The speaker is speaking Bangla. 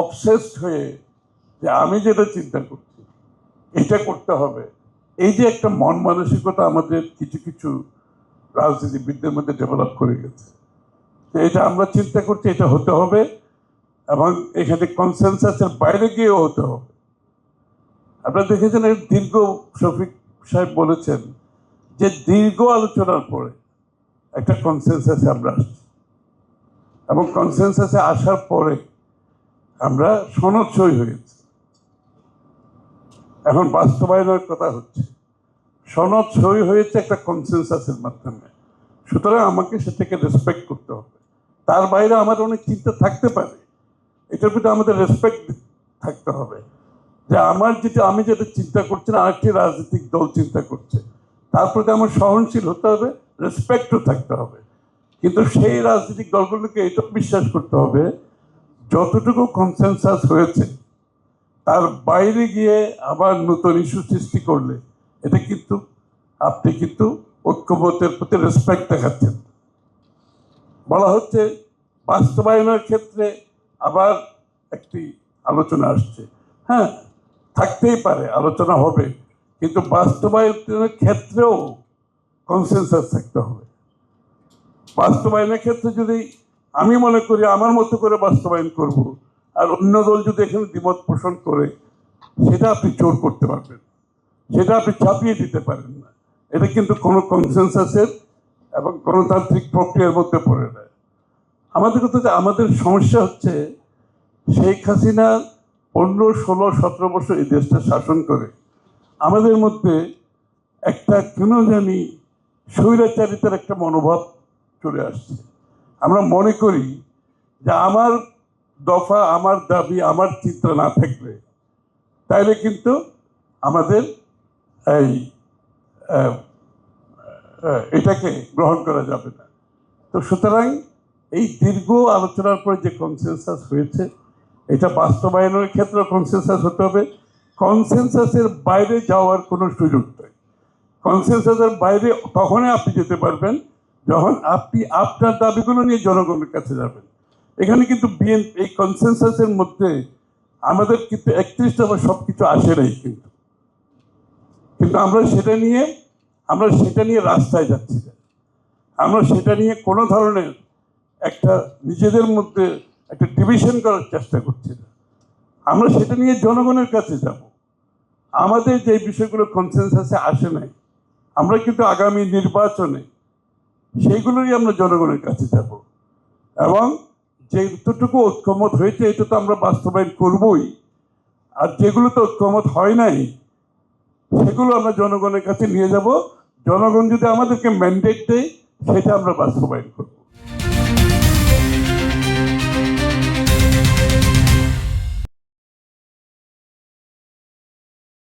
অবসেসড হয়ে যে আমি যেটা চিন্তা করছি, এটা করতে হবে। এই যে একটা মন মানসিকতা আমাদের কিছু কিছু রাজনীতিবিদদের মধ্যে ডেভেলপ করে গেছে। তো এটা আমরা চিন্তা করছি এটা হতে হবে এবং এখানে কনসেনসাসের বাইরে গিয়েও হতে হবে। আপনারা দেখেছেন দীর্ঘ শফিক সাহেব বলেছেন যে দীর্ঘ আলোচনার পরে একটা কনসেনসাসে আমরা আসছি। এবং কনসেনসাসে আসার পরে আমরা সনদ সই হয়েছে। এখন বাস্তবায়নের কথা হচ্ছে। সনদ সই হয়েছে একটা কনসেনসাসের মাধ্যমে। সুতরাং আমাকে সেটাকে রেসপেক্ট করতে হবে। তার বাইরে আমার অনেক চিন্তা থাকতে পারে। এটার প্রতি আমাদের রেসপেক্ট থাকতে হবে। যে আমার যেটা, আমি যেটা চিন্তা করছি না, আরেকটি রাজনৈতিক দল চিন্তা করছে। তার প্রতি আমার সহনশীল হতে হবে রেসপেক্টও থাকতে হবে। কিন্তু সেই রাজনৈতিক দলগুলোকে এটাও বিশ্বাস করতে হবে যতটুকু কনসেনসাস হয়েছে, তার বাইরে গিয়ে আবার নতুন ইস্যু সৃষ্টি করলে, এটা কিন্তু আপনি কিন্তু ঐক্যবোধের প্রতি রেসপেক্ট দেখাচ্ছেন। বলা হচ্ছে বাস্তবায়নের ক্ষেত্রে আবার একটি আলোচনা আসছে। হ্যাঁ থাকতেই পারে, আলোচনা হবে, কিন্তু বাস্তবায়নের ক্ষেত্রেও কনসেনসাস থাকতে হবে। বাস্তবায়নের ক্ষেত্রে যদি আমি মনে করি আমার মতো করে বাস্তবায়ন করব। আর অন্য দল যদি এখানে দ্বিমত পোষণ করে, সেটা আপনি চোর করতে পারবেন। সেটা আপনি চাপিয়ে দিতে পারেন না। এটা কিন্তু কোনো কনসেনসাসের এবং গণতান্ত্রিক প্রক্রিয়ার মধ্যে পড়ে না। আমাদের কথা যে আমাদের সমস্যা হচ্ছে, শেখ হাসিনা পনেরো, ষোলো, সতেরো বছর এই দেশটা শাসন করে। আমাদের মধ্যে একটা কেন জানি স্বৈরাচারিতার একটা মনোভাব চলে আসছে। আমরা মনে করি যে আমার দফা, আমার দাবি, আমার চিন্তা না থাকবে তাইলে কিন্তু আমাদের এই এটাকে গ্রহণ করা যাবে না। তো সুতরাং এই দীর্ঘ আলোচনার পরে যে কনসেনসাস হয়েছে, এটা বাস্তবায়নের ক্ষেত্রে কনসেনসাস হতে হবে। কনসেনসাসের বাইরে যাওয়ার কোনো সুযোগ নেই। কনসেনসাসের বাইরে তখনই আপনি যেতে পারবেন যখন আপনি আপনার দাবিগুলো নিয়ে জনগণের কাছে যাবেন, এখানে কিন্তু বিএনপি এই কনসেনসাসের মধ্যে আমাদের কিন্তু একত্রিশটা বা সব কিছু আসে নাই কিন্তু। কিন্তু আমরা সেটা নিয়ে, আমরা সেটা নিয়ে রাস্তায় যাচ্ছি। আমরা সেটা নিয়ে কোনো ধরনের একটা নিজেদের মধ্যে একটা ডিভিশন করার চেষ্টা করছি না। আমরা সেটা নিয়ে জনগণের কাছে যাব। আমাদের যে বিষয়গুলো কনসেনসাসে আসে নাই, আমরা কিন্তু আগামী নির্বাচনে সেইগুলোরই আমরা জনগণের কাছে যাব। এবং যেতটুকু ঐক্যমত হয়েছে, এটা তো আমরা বাস্তবায়ন করবই। আর যেগুলো তো ঐক্যমত হয় নাই, সেগুলো আমরা জনগণের কাছে নিয়ে যাব। জনগণ যদি আমাদেরকে ম্যান্ডেট দেয়, সেটা আমরা বাস্তবায়ন করব।